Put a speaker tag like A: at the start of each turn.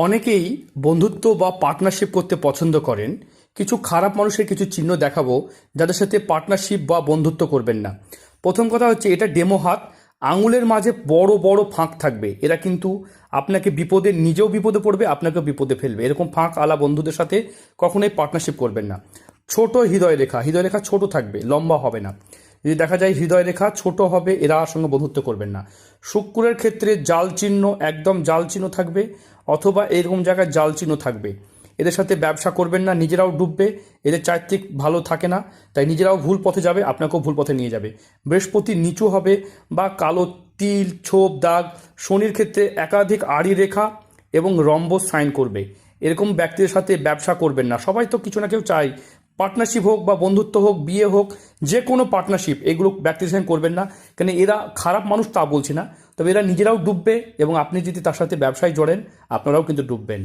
A: অনেকেই বন্ধুত্ব বা পার্টনারশিপ করতে পছন্দ করেন। কিছু খারাপ মানুষের কিছু চিহ্ন দেখাবো, যাদের সাথে পার্টনারশিপ বা বন্ধুত্ব করবেন না। প্রথম কথা হচ্ছে, এটা ডেমো হাত। আঙুলের মাঝে বড় বড় ফাঁক থাকবে। এরা কিন্তু আপনাকে বিপদে, নিজেও বিপদে পড়বে, আপনাকেও বিপদে ফেলবে। এরকম ফাঁক আলা বন্ধুদের সাথে কখনোই পার্টনারশিপ করবেন না। ছোট হৃদয় রেখা। হৃদয় রেখা ছোট থাকবে, লম্বা হবে না। যদি দেখা যায় হৃদয় রেখা ছোট হবে, এরা সঙ্গে বন্ধুত্ব করবেন না। শুক্রের ক্ষেত্রে জাল চিহ্ন একদম জাল চিহ্ন থাকবে, অথবা এরকম জায়গায় জাল চিহ্ন থাকবে। এদের সাথে ব্যবসা করবেন না, নিজেরাও ডুববে, এদের চারিত্রিক ভালো থাকে না, তাই নিজেরাও ভুল পথে যাবে, আপনাকেও ভুল পথে নিয়ে যাবে। বৃহস্পতি নিচু হবে বা কালো তিল, ছোপ, দাগ, শনির ক্ষেত্রে একাধিক আড়ি রেখা এবং রম্বস সাইন করবে। এরকম ব্যক্তিদের সাথে ব্যবসা করবেন না। সবাই তো কিছু না কেউ চাই পার্টনারশিপ হোক বা বন্ধুত্ব হোক, বিয়ে হোক, যে কোনো পার্টনারশিপ, এগুলো ব্যক্তির সঙ্গে করবেন না। কেন এরা খারাপ মানুষ তা বলছি না, তবে এরা নিজেরাও ডুববে এবং আপনি যদি তার সাথে ব্যবসায় জড়েন, আপনারাও কিন্তু ডুববেন।